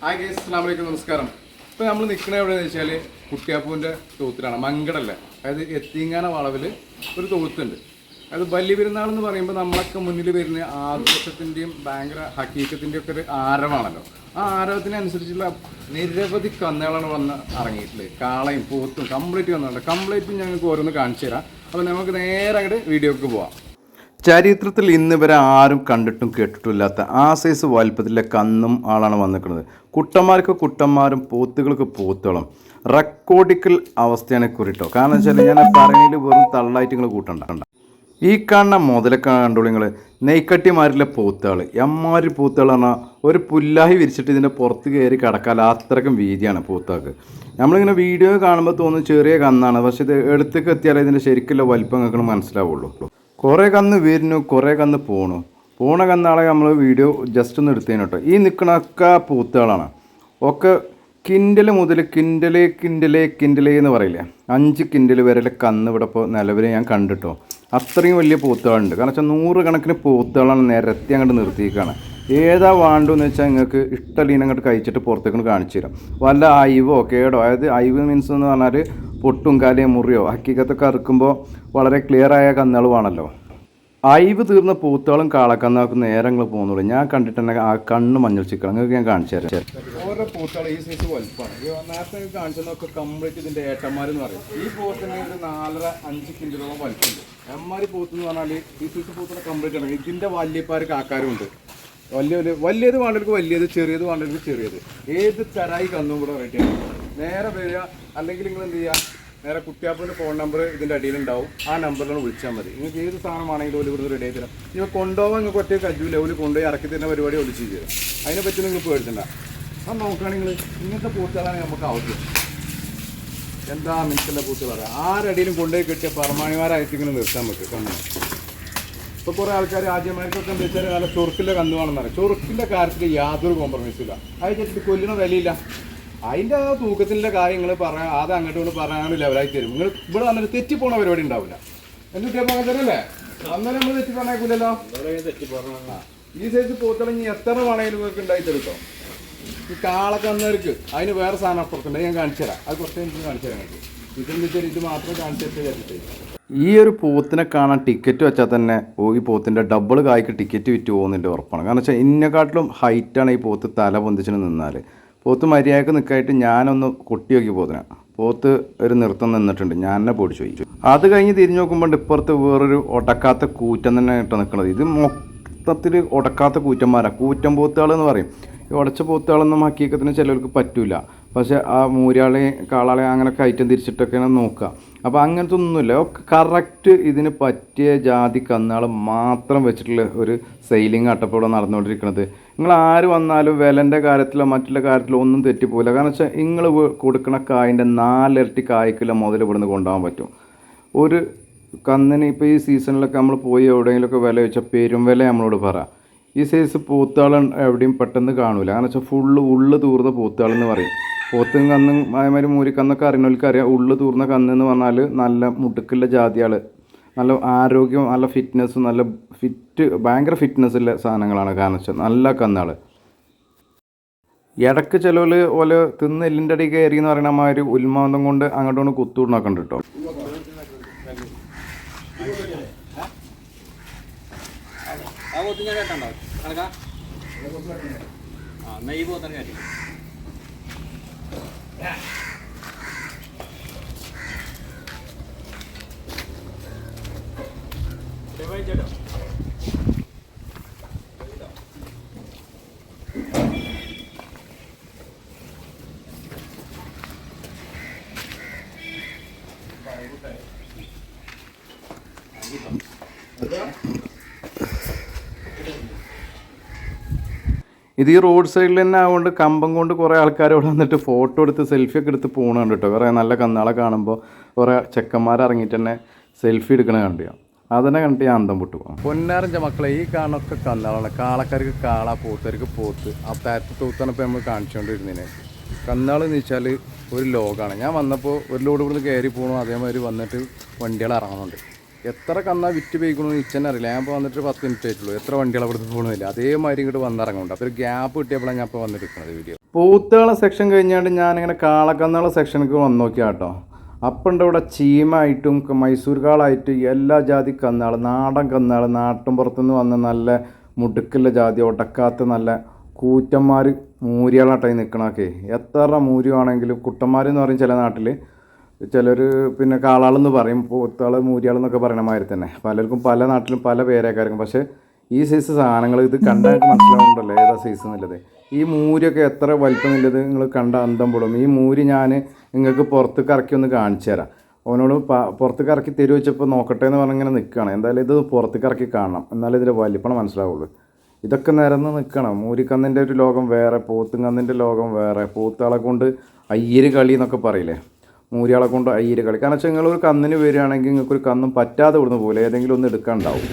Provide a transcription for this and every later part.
Hi guys അസ്ലാമലൈക്കും നമസ്കാരം. ഇപ്പൊ നമ്മൾ നിൽക്കുന്നത് എവിടെയെന്ന് വെച്ചാൽ കുട്ടിയാപ്പൂവിന്റെ തോത്തിലാണ് മങ്കടല്ലേ. അതായത് എത്തിങ്ങാന വളവിൽ ഒരു തോത്തുണ്ട്. അത് ബലി പെരുന്നാൾ എന്ന് പറയുമ്പോൾ നമ്മളൊക്കെ മുന്നിൽ വരുന്ന ആഘോഷത്തിന്റെയും ഭയങ്കര ഹക്കീക്കത്തിന്റെയും ഒക്കെ ഒരു ആരവാണല്ലോ. ആ ആരവത്തിനനുസരിച്ചുള്ള നിരവധി കന്നുകളാണ് വന്ന് ഇറങ്ങിയിട്ടുള്ളത്. കാളയും പോത്തും കംപ്ലീറ്റ് വന്നിട്ടുണ്ട്. കംപ്ലീറ്റ് ഞങ്ങൾക്ക് ഓരോന്ന് കാണിച്ചു തരാം അപ്പോൾ നമുക്ക് നേരെ അങ്ങോട്ട് വീഡിയോക്ക് പോവാം. ചരിത്രത്തിൽ ഇന്ന് വരെ ആരും കണ്ടിട്ടും കേട്ടിട്ടുമില്ലാത്ത ആ സൈസ് വലിപ്പത്തിലെ കന്നും ആളാണ് വന്നിരിക്കുന്നത്. കുട്ടന്മാർക്ക് കുട്ടന്മാരും പോത്തുകൾക്ക് പോത്തുകളും. റെക്കോർഡിക്കൽ അവസ്ഥയാണ് കുറിട്ടോ. കാരണം വെച്ചാൽ ഞാൻ പറയുന്നതിൽ വെറും തള്ളായിട്ട് നിങ്ങൾ കൂട്ടണ്ട. ഈ കാണുന്ന മുതലൊക്കെ കണ്ടോളൂ നിങ്ങൾ നെയ്ക്കട്ടിമാരിലെ പോത്തുകൾ എമ്മാരി പോത്തുകൾ പറഞ്ഞാൽ ഒരു പുല്ലാഹി വിരിച്ചിട്ട് ഇതിന്റെ പുറത്ത് കയറി കിടക്കാൻ അത്രയ്ക്കും വീതിയാണ് പോത്തുകൾക്ക്. നമ്മളിങ്ങനെ വീഡിയോ കാണുമ്പോൾ തോന്നുന്നു ചെറിയ കന്നാണ്. പക്ഷേ ഇത് എടുത്തേക്ക് എത്തിയാലേ ഇതിന്റെ ശരിക്കുള്ള വലിപ്പം നിങ്ങൾക്ക് മനസ്സിലാവുള്ളൂ. കുറേ കന്ന് വരുന്നു കുറേ കന്ന് പോണു. പോണ കന്നാളെ നമ്മൾ വീഡിയോ ജസ്റ്റ് ഒന്ന് എടുത്തതിന് കേട്ടോ. ഈ നിൽക്കണൊക്കെ പൂത്തുകളാണ്. ഒക്കെ കിൻഡൽ മുതൽ കിൻഡൽ കിൻഡൽ കിൻഡൽ എന്ന് പറയില്ലേ? അഞ്ച് കിൻഡൽ വരെ കന്ന് ഇവിടെ ഇപ്പോൾ നിലവിൽ ഞാൻ കണ്ടിട്ടോ. അത്രയും വലിയ പൂത്തുകളുണ്ട്. കാരണം വെച്ചാൽ നൂറ് കണക്കിന് പൂത്തുകളാണ് നിരത്തി അങ്ങോട്ട് നിർത്തിയേക്കാണ് ഏതാ വേണ്ടെന്ന് വെച്ചാൽ നിങ്ങൾക്ക് ഇഷ്ടലീന അങ്ങോട്ട് കഴിച്ചിട്ട് പുറത്തേക്ക് കാണിച്ചു തരാം. വല്ല അയവോ കേടോ? അതായത് അയവ് മീൻസ് എന്ന് പറഞ്ഞാൽ പൊട്ടും കാലയും മുറിയോ? ഹക്കീക്കത്തൊക്കെ അറുക്കുമ്പോൾ വളരെ ക്ലിയർ ആയ കന്നുകളുമാണല്ലോ. അയവ് തീർന്ന പൂത്തുകളും കാളക്കന്നാക്കും നേരങ്ങൾ പോകുന്നുള്ളൂ ഞാൻ കണ്ടിട്ട് തന്നെ ആ കണ്ണ് മഞ്ഞൾ ചിക്കണം. നിങ്ങൾക്ക് ഞാൻ കാണിച്ചു തരാം. ഓരോ പൂത്തുകൾ ഈ സൈസ് വലുപ്പമാണ് നേരത്തെ കാണിച്ചതൊക്കെ കംപ്ലീറ്റ് ഇതിന്റെ ഏട്ടന്മാരെന്ന് പറയും. ഈ പൂത്തിന് ഒരു നാലര അഞ്ച് കിലോളം വലിപ്പമുണ്ട് എമ്മാരി പൂത്ത് എന്ന് പറഞ്ഞാൽ ഈ സൈസ് പൂത്തിനെ കംപ്ലീറ്റ് ആണ്. ഇതിന്റെ വല്യപ്പാർക്ക് ആക്കാരും ഉണ്ട് വലിയ വലിയ വലിയത് വേണ്ടവർക്ക് വലിയത് ചെറിയത് വേണ്ടവർക്ക് ചെറിയത്. ഏത് തരായി കന്നും കൂടെ റെഡിയാണ് നേരെ വരിക അല്ലെങ്കിൽ നിങ്ങൾ എന്ത് ചെയ്യുക? നേരെ കുട്ടിയാപ്പിന്റെ ഫോൺ നമ്പർ ഇതിന്റെ അടിയിലുണ്ടാവും. ആ നമ്പറിലാണ് വിളിച്ചാൽ മതി. നിങ്ങൾക്ക് ഏത് സാധനമാണെങ്കിലും ഒരു ഇവിടുന്ന് റെഡി ആയി തരാം. നിങ്ങൾ കൊണ്ടുപോകാൻ നിങ്ങൾക്ക് ഒറ്റ കജു ലെവൽ കൊണ്ടുപോയി ഇറക്കി തരുന്ന പരിപാടി ഒളിച്ച് ചെയ്തു അതിനെ പറ്റി നിങ്ങൾ പേടിച്ചില്ല ആ നോക്കുകയാണെങ്കിൽ ഇങ്ങനത്തെ പൂച്ചകളാണ് നമുക്ക് ആവശ്യം. എന്താ മിനിറ്റിലെ പൂച്ചകൾ പറയാം ആരടിയിലും കൊണ്ടുപോയി കിട്ടിയ പറമാണിമാരായിട്ട് ഇങ്ങനെ നിർത്താൻ പറ്റും കണ്ണു. ഇപ്പോൾ കുറേ ആൾക്കാർ ആദ്യമാർക്കൊക്കെ എന്താ വെച്ചാൽ നല്ല ചൊറുക്കിന്റെ കന്നുവാണെന്ന് പറയാം ചൊറുക്കിന്റെ കാര്യത്തിൽ യാതൊരു കോംപ്രമൈസും ഇല്ല. അത് ചേച്ചിട്ട് കൊല്ലുന്ന വിലയില്ല. അതിന്റെ ആ തൂക്കത്തിന്റെ കാര്യങ്ങൾ പറയാൻ അത് അങ്ങോട്ട് കൊണ്ട് പറയാനും ലെവലായി തരും നിങ്ങൾ ഇവിടെ വന്നിട്ട് തെറ്റിപ്പോണ പരിപാടി ഉണ്ടാവില്ല. എന്നിട്ട് അങ്ങനെ തന്നെയല്ലേ അന്നേരം നമ്മൾ തെറ്റി പറഞ്ഞേക്കില്ലല്ലോ. ഈ സൈസ് പോത്തിളങ്ങി എത്ര വേണമെങ്കിലും നിങ്ങൾക്ക് ഉണ്ടായി തരും കേട്ടോ ഈ കാളക്കന്നർക്ക് അതിന് വേറെ സാധനം അപ്പുറത്തുണ്ട്. ഞാൻ കാണിച്ചു തരാം. അത് കുറച്ച് എനിക്ക് കാണിച്ചു തരാം ഇതെന്ന് വെച്ചാൽ ഇത് മാത്രം കാണിച്ചു തരുന്നത് ഈ ഒരു പോത്തിനെ കാണാൻ ടിക്കറ്റ് വെച്ചാൽ തന്നെ ഓ ഈ പോത്തിന്റെ ഡബിൾ കായ്ക്ക് ടിക്കറ്റ് വിറ്റ് പോകുന്നതിന്റെ ഉറപ്പാണ്. കാരണം വെച്ചാൽ ഇന്നെക്കാട്ടിലും ഹൈറ്റാണ് ഈ പോത്ത് തല പൊന്തിച്ചിന് നിന്നാൽ പോത്ത് മര്യാദയ്ക്ക് നിൽക്കായിട്ട് ഞാനൊന്ന് കൊട്ടി നോക്കി പോത്തിനെ. പോത്ത് ഒരു നൃത്തം നിന്നിട്ടുണ്ട്. ഞാൻ തന്നെ പൊടിച്ചു പോയി. അത് കഴിഞ്ഞ് തിരിഞ്ഞു നോക്കുമ്പോൾ ഇപ്പുറത്ത് വേറൊരു ഒടക്കാത്ത കൂറ്റം തന്നെ ഇട്ട് നിൽക്കുന്നത് ഇത് മൊത്തത്തിൽ ഒടക്കാത്ത കൂറ്റന്മാരാണ് കൂറ്റം പോത്തുകൾ എന്ന് പറയും. ഈ ഉടച്ച പോത്തുകളൊന്നും ഹക്കീക്കത്തിന് ചിലർക്ക് പറ്റില്ല പക്ഷേ ആ മൂരാളെ കാളാളെ അങ്ങനെ കയറ്റം തിരിച്ചിട്ടൊക്കെയാണ് നോക്കുക അപ്പോൾ അങ്ങനത്തെ ഒന്നുമില്ല. കറക്റ്റ് ഇതിന് പറ്റിയ ജാതി കന്നുകൾ മാത്രം വെച്ചിട്ടുള്ള ഒരു സെയിലിംഗ് അട്ടപ്പോൾ നടന്നുകൊണ്ടിരിക്കുന്നത് നിങ്ങൾ ആര് വന്നാലും വിലന്റെ കാര്യത്തിലോ മറ്റുള്ള കാര്യത്തിലോ ഒന്നും തെറ്റിപ്പോയില്ല കാരണം വെച്ചാൽ നിങ്ങൾ കൊടുക്കുന്ന കായിന്റെ നാലിരട്ടി കായ്ക്കിലോ മുതൽ ഇവിടുന്ന് കൊണ്ടുപോകാൻ പറ്റും. ഒരു കന്നിന് ഇപ്പോൾ ഈ സീസണിലൊക്കെ നമ്മൾ പോയി എവിടെയെങ്കിലുമൊക്കെ വില വെച്ചാൽ പെരും വില നമ്മളോട് പറ. ഈ സൈസ് പൂത്താളൻ എവിടെയും പെട്ടെന്ന് കാണില്ല കാരണം വെച്ചാൽ ഫുള്ള് ഉള്ളു തൂർന്ന പൂത്താളെന്ന് പറയും. പോത്തും കന്നും അതേമാതിരി മൂരിക്കന്നൊക്കെ അറിയണവർക്ക് അറിയാം ഉള്ളു തൂർന്ന കന്ന് എന്ന് പറഞ്ഞാൽ നല്ല മുടുക്കുള്ള ജാതിയാൾ നല്ല ആരോഗ്യവും നല്ല ഫിറ്റ്നസ്സും നല്ല ഫിറ്റ് ഭയങ്കര ഫിറ്റ്നസ് ഉള്ള സാധനങ്ങളാണ് കാരണം വെച്ചാൽ നല്ല കന്നാൾ ഇടയ്ക്ക് ചിലവർ പോലെ തിന്ന് എല്ലിന്റെ അടി കയറി എന്ന് പറയുന്ന മാതിരി ഉന്മാദം കൊണ്ട് അങ്ങോട്ട് കൊണ്ട് കുത്തൂടണൊക്കെ ഉണ്ട് കേട്ടോ ആ കയറ്റി ഇത് ഈ റോഡ് സൈഡിൽ തന്നെ ആയതുകൊണ്ട് കമ്പം കൊണ്ട് കുറേ ആൾക്കാർ ഇവിടെ വന്നിട്ട് ഫോട്ടോ എടുത്ത് സെൽഫി ഒക്കെ എടുത്ത് പോകണുണ്ട് കേട്ടോ. കുറേ നല്ല കന്നാളെ കാണുമ്പോൾ കുറേ ചെക്കന്മാർ ഇറങ്ങിയിട്ട് തന്നെ സെൽഫി എടുക്കണ കണ്ടു അതന്നെ കണ്ടിട്ട് ഞാൻ അന്തം വിട്ടു. പൊന്നാരഞ്ച മക്കളെ ഈ കാണൊക്കെ കന്നാളാണ് കാളക്കാർക്ക് കാള പോത്തർക്ക് പോത്ത്. ആ താരത്തെ തൂത്താണ് ഇപ്പോൾ നമ്മൾ കാണിച്ചുകൊണ്ടിരുന്നതിന് കന്നാൾ എന്ന് വെച്ചാൽ ഒരു ലോകമാണ് ഞാൻ വന്നപ്പോൾ ഒരു ലോഡ് ഇവിടുന്ന് കയറി പോകണു അതേമാതിരി വന്നിട്ട് വണ്ടികൾ ഇറങ്ങുന്നുണ്ട് എത്ര കന്നാ വിറ്റ് പോയിക്കണമെന്ന് ഇച്ചന്നെ അറിയില്ല. ഞാൻ ഇപ്പോൾ വന്നിട്ട് പത്ത് മിനിറ്റ് ആയിട്ടുള്ളൂ. എത്ര വണ്ടികൾ അവിടുന്ന് പോകണമെന്നില്ല അതേമാതിരി ഇങ്ങോട്ട് വന്നിറങ്ങുന്നുണ്ട് അപ്പോൾ ഒരു ഗ്യാപ്പ് കിട്ടിയപ്പോഴാണ് ഞാൻ ഇപ്പോൾ വന്നിരിക്കുന്നത് വീഡിയോ. പൂത്തുകളെ സെക്ഷൻ കഴിഞ്ഞാണ്ട് ഞാനിങ്ങനെ കാളക്കന്നുകളെ സെക്ഷനിലേക്ക് വന്നു നോക്കിയാ കേട്ടോ അപ്പം ഉണ്ട് ഇവിടെ ചീമായിട്ടും ക- മൈസൂർ കാളായിട്ടും എല്ലാ ജാതി കന്നാൾ നാടൻ കന്നാൾ നാട്ടിൻ പുറത്തുനിന്ന് വന്ന നല്ല മുടുക്കുള്ള ജാതി ഒടക്കാത്ത നല്ല കൂറ്റന്മാർ മൂരികളാട്ടായി നിൽക്കണമൊക്കെ എത്ര മൂരിയാണെങ്കിലും കുട്ടന്മാരെന്ന് പറയും ചില നാട്ടിൽ ചിലർ പിന്നെ കാളാളെന്ന് പറയും പൂത്താൾ മൂരിയാളെന്നൊക്കെ പറയണ മാതിരി തന്നെ. പലർക്കും പല നാട്ടിലും പല പേരേക്കാർക്കും. പക്ഷേ ഈ സൈസ് സാധനങ്ങൾ ഇത് കണ്ടാൽ മനസ്സിലാവുന്നുണ്ടല്ലോ ഏതാ സൈസ് എന്നുള്ളത്. ഈ മൂരിയൊക്കെ എത്ര വലിപ്പം എന്നുള്ളത് നിങ്ങൾ കണ്ട അന്തം പൊളും ഈ മൂരി ഞാൻ നിങ്ങൾക്ക് പുറത്ത് കറക്കി ഒന്ന് കാണിച്ചു തരാം. അവനോട് പുറത്ത് കറക്കി തരുമോ വെച്ചപ്പോൾ നോക്കട്ടെ എന്ന് പറഞ്ഞിങ്ങനെ നിൽക്കുകയാണ്. എന്തായാലും ഇത് പുറത്ത് കറക്കി കാണണം. എന്നാലേ ഇതിന്റെ വലിപ്പം മനസ്സിലാവുള്ളൂ. ഇതൊക്കെ നിരന്ന് നിൽക്കണം. മൂരിക്കന്നിന്റെ ഒരു ലോകം വേറെ പോത്തുങ്കന്നിന്റെ ലോകം വേറെ. പോത്തുകളെ കൊണ്ട് അയ്യര് കളി എന്നൊക്കെ പറയില്ലേ? മൂരിയാളെ കൊണ്ട് അയ്യര് കളി. കാരണം വെച്ചാൽ നിങ്ങളൊരു കന്നിന് വരികയാണെങ്കിൽ നിങ്ങൾക്കൊരു കന്നും പറ്റാതെ ഇവിടുന്ന് പോലെ ഏതെങ്കിലും ഒന്ന് എടുക്കാനുണ്ടാവും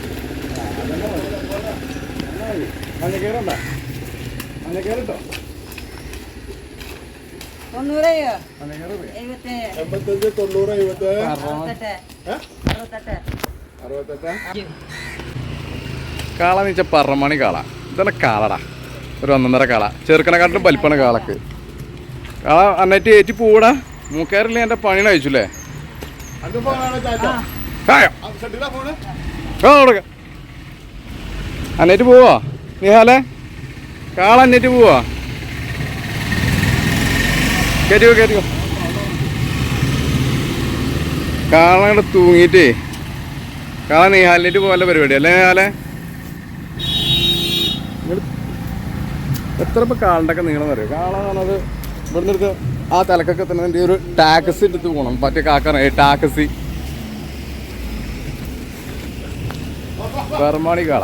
എൺപത്തഞ്ച് തൊണ്ണൂറ് എഴുപത്തി. അറുപത്തെട്ട്. അറുപത്തെട്ട്. കാള എന്ന് വെച്ചാൽ പറമണി കാള. ഇതല്ല കാളടാ. ഒരു ഒന്നൊന്നര കാള. ചെറുക്കനെക്കാട്ടിലും പലിപ്പണ കാളക്ക്. കാള അന്നേറ്റ് ഏറ്റി പോടാ മൂക്കാരില്ല എന്റെ പണി അയച്ചുല്ലേ അന്നേറ്റ് പോവാ. നീ കാള അന്നേറ്റ് പോവാ. കയറ്റിയോ കയറ്റിയോ കാളങ്ങടെ തൂങ്ങിയിട്ടേ. കാള നിഹാലിനേറ്റ് പോലെ പരിപാടി അല്ലേ നിങ്ങൾ എത്ര ഇപ്പം കാളിന്റെ ഒക്കെ നീളം കാള പറഞ്ഞത് ഇവിടുന്ന് എടുത്ത് ആ തലക്കൊക്കെ തന്നെ എന്റെ ഒരു ടാക്സി എടുത്ത് പോകണം മറ്റേ കാക്കറ ടാക്സി. ബർമാണി കാള.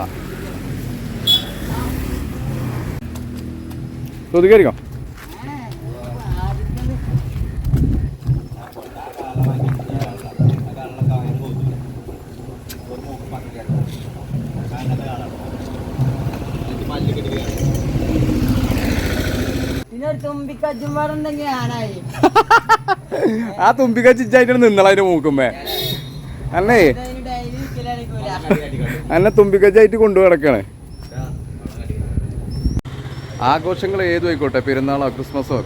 ഞാനായി ആ തുമ്പിക്ക ചിച്ചായിട്ട് നിന്നള അതിന്റെ മൂക്കുമ്പേ അല്ലേ? അല്ല അന്നെ തുമ്പിക്കച്ചായിട്ട് കൊണ്ടു കിടക്കാണ് ആഘോഷങ്ങൾ ഏതു ആയിക്കോട്ടെ പെരുന്നാളോ ക്രിസ്മസോ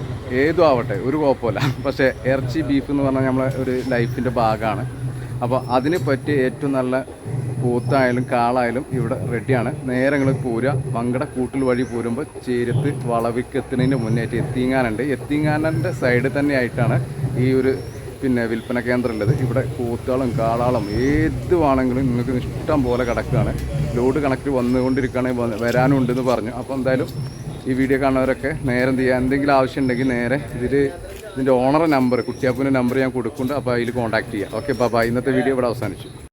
ഏതും ആവട്ടെ ഒരു കുഴപ്പമില്ല. പക്ഷേ ഇറച്ചി ബീഫ് എന്ന് പറഞ്ഞാൽ നമ്മളെ ഒരു ലൈഫിന്റെ ഭാഗമാണ്. അപ്പോൾ അതിന് പറ്റിയ ഏറ്റവും നല്ല പൂത്തായാലും കാളായാലും ഇവിടെ റെഡിയാണ് നേരെ നിങ്ങൾ പോരുക. മങ്കട കൂട്ടിൽ വഴി പോരുമ്പോൾ ചേരത്ത് വളവിക്ക് മുന്നേറ്റ് എത്തിങ്ങാനുണ്ട്. എത്തിങ്ങാനന്റെ സൈഡ് തന്നെ ആയിട്ടാണ് ഈ ഒരു പിന്നെ വിൽപ്പന കേന്ദ്രം ഉള്ളത് ഇവിടെ കൂത്താളും കാളാളും ഏത് വേണമെങ്കിലും നിങ്ങൾക്ക് ഇഷ്ടം പോലെ കിടക്കുകയാണ്. ലോഡ് കണക്ട് വന്നുകൊണ്ടിരിക്കുകയാണെങ്കിൽ വരാനുണ്ടെന്ന് പറഞ്ഞു. അപ്പോൾ എന്തായാലും ഈ വീഡിയോ കാണുന്നവരൊക്കെ നേരെ എന്ത് ചെയ്യുക എന്തെങ്കിലും ആവശ്യം ഉണ്ടെങ്കിൽ നേരെ ഇതിൽ ഇതിന്റെ ഓണറെ നമ്പർ കുട്ടിയാപ്പൂന്റെ നമ്പർ ഞാൻ കൊടുക്കുന്നുണ്ട്. അപ്പോൾ അതിൽ കോൺടാക്ട് ചെയ്യുക ഓക്കെ ബാബാ ഇന്നത്തെ വീഡിയോ ഇവിടെ അവസാനിച്ചു.